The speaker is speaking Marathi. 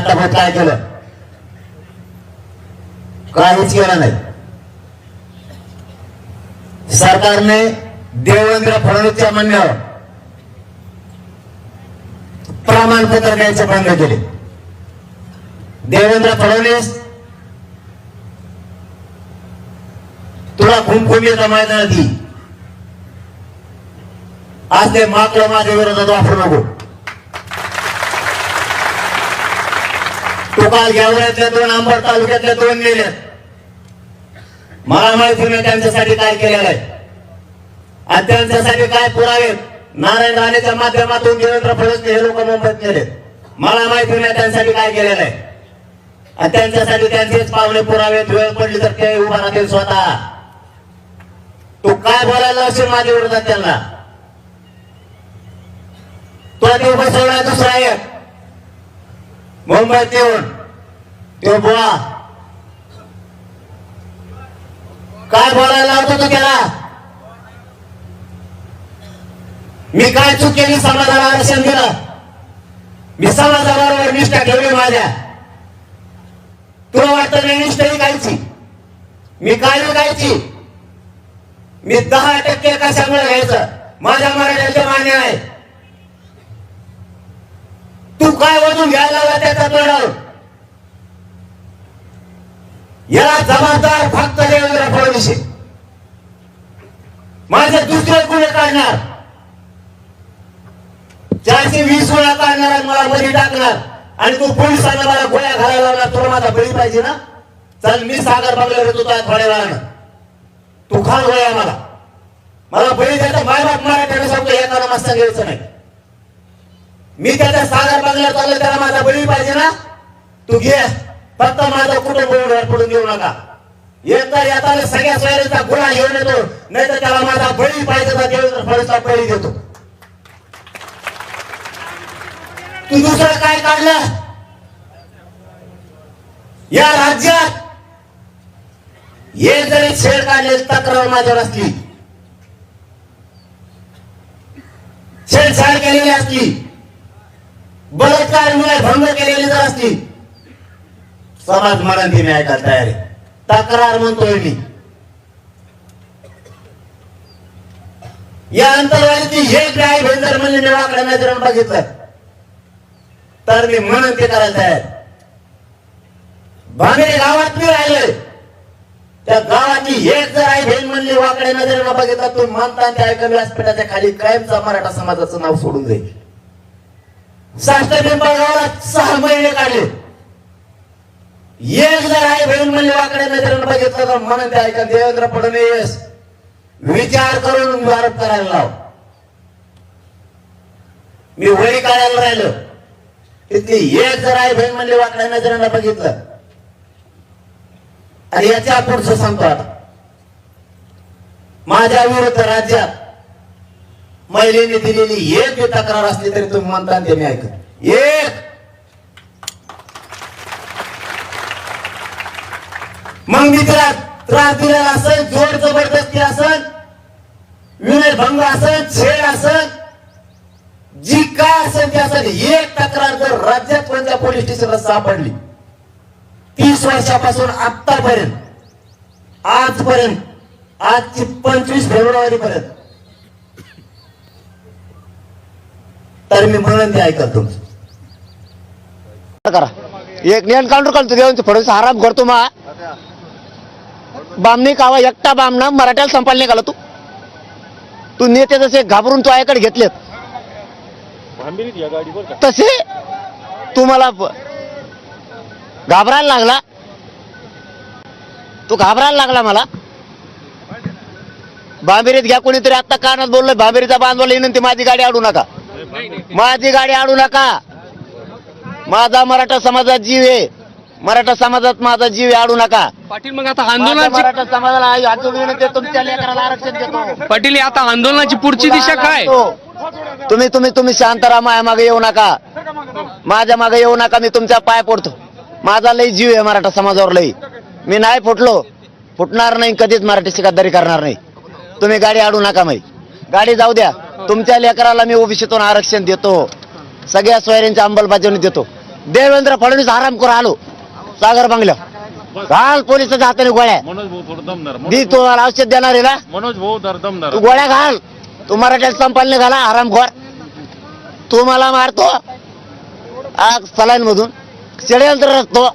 आतापर्यंत काय केलं? काहीच केलं नाही. सरकारने देवेंद्र फडणवीसच्या म्हणण्यावर प्रमाणपत्र द्यायचे बंद केले. देवेंद्र फडणवीस तुला खुमखुमी जमायला नाही आज ते माकलं माझ्या विरोधात वापरू नको. काल गेवऱ्यातल्या दोन अंबड तालुक्यातल्या दोन नेल्यात मला माहिती त्यांच्यासाठी काय केलेलं आहे. आणि त्यांच्यासाठी काय पुरावे? नारायण राणेच्या माध्यमातून देवेंद्र फडणवीस हे लोक मुंबईत नेले. मला माहिती नाही त्यांच्यासाठी काय केलेलं आहे. आणि त्यांच्यासाठी त्यांचेच पावले पुरावे वेळ पडली तर ते उभा राहतील स्वतः. तू काय बोलायला असेल माझ्या विरोधात त्यांना? तो आधी उभा सोडा दुसरा एक. मुंबईत येऊन तो बुवा काय बोलायला लावतो तू त्याला? मी काय चूक केली समाजाला आरक्षण दिलं? मी समाजाबरोबर निष्ठा ठेवली माझ्या. तुला वाटतं नाही निष्ठा ही मी काय गायची मी दहा टक्के कशामुळे घ्यायचं? माझ्या मराठ्याचे मान्य आहे. तू काय वजून घ्यायला लागला त्याचा तोडाव याला जबाबदार फक्त देवेंद्र फडणवीस माझे दुसरे गुन्हे काढणार. चारशे वीस वेळा काढणार आणि मला बळी टाकणार. आणि तू पोलिसांना मला गोळ्या घालायला लागला तुला माझा बळी पाहिजे ना? चल मी सागर बंगल्यावर येतो तुला थोड्या वेळानं. तू खाल गोळ्या मला. मला बळी द्यायचा माय बाप मराठ्याने सांगतो येताना मस्त घ्यायचं नाही. मी त्याच्या सागर बंगल्यात चाललो त्याला माझा बळी पाहिजे ना? तू घे. फक्त माझा कुटुंब उघड्यावर पडून देऊ नका. एक तर येताना सगळ्या सोयरीचा गुन्हा घेऊन येतो नाही तर त्याला माझा बळी पाहिजे तर देवेंद्र फडणवीसला बळी देतो. तू दुसरं काय काढलं? या राज्यात हे जरी छेड काढले तक्रार माझ्यावर असली. छेडछाड केलेली असली. भंग केलेली जर असली समाज म्हणून ती मी ऐकायला तयार आहे. तक्रार म्हणतोय मी. या अंतर्वादी हे काय भेंदर म्हणजे मी वाकड्या नजरेनं बघितलं. तर मी म्हणून ते करायला तयार भांगरे गावात मी राहिले त्या गावाची एक जर आई भेल म्हणली वाकड्या नजरेनं बघितलं तू मानता त्या ऐका व्यासपीठाच्या खाली कायमचा मराठा समाजाचं नाव सोडून जाईल साष्ट पिंपळ सहा महिने काढले. एक जर आई बहीण म्हणली वाकड्या नजरेनं बघितलं तर म्हणून त्या ऐका देवेंद्र फडणवीस विचार करून आरोप करायला लाव. मी वरी काढायला राहिलो. तिथली एक जर आई बहीण म्हणले वाकड्या नजरेनं बघितलं. आणि याच्या पुढचं सांगतो आता. माझ्या विरुद्ध राज्यात महिलेने दिलेली एक बी तक्रार असली तरी तुम्ही म्हणता ते मी ऐकत एक! मग मी तिला त्रास दिलेला असेल जोर जबरदस्ती असेल विनय भंग असेल छेड असेल जी काय असेल ती असेल एक तक्रार जर राज्यात कोणत्या पोलीस स्टेशनला सापडली तीस वर्षापासून आतापर्यंत आजपर्यंत आजची पंचवीस फेब्रुवारी पर्यंत तर मी म्हणून ते ऐकत तुमचं. करा. एक नियन काढून काढतो देऊन फडणवीस आराम करतो मा. बामणी कावा एकटा बामणा मराठ्याला संपायला नाही घाला तू. तू नेते जसे घाबरून तू आयकडे घेतलेत. तसे तू मला घाबरायला लागला. तू घाबरायला लागला मला. बांबेरीत घ्या कोणीतरी. आता कानात बोललोय बांबेरीचा बांधवाला विनंती माझी गाडी अडू नका. माझी गाडी अडू नका. माझा मराठा समाजात जीव आहे. मराठा समाजात माझा जीव आहे अडू नका. पाटील मग आता आंदोलनाची मराठा समाजाला विनंती आहे, तुमच्या लेकराला आरक्षण देतो. पाटील आता आंदोलनाची पुढची दिशा काय? तुम्ही तुम्ही तुम्ही शांत राहा माझ्या मागे येऊ नका. माझ्या मागे येऊ नका मी तुमच्या पाय पडतो. माझा लई जीव आहे मराठा समाजावर लई. मी नाही फुटलो. फुटणार नाही कधीच मराठीची गद्दारी करणार नाही. तुम्ही गाडी अडू नका माई. गाडी जाऊ द्या. तुमच्या लेकराला मी ओबीसीतून आरक्षण देतो. सगळ्या सोयऱ्यांच्या अंमलबजावणी देतो. देवेंद्र फडणवीस आराम करू आलो. सागर बंगल्यावर घाल पोलिसाच्या हाताने गोळ्या. मनोज भाऊ थोडं दमदार दी तुम्हाला औषध देणार आहे ना? मनोज भाऊ दमदार तू गोळ्या घाल. तू मराठ्यात संपालने घाला. आरामखोर तू मला मारतो. आग सलाईन मधून. चढेल तर रचतो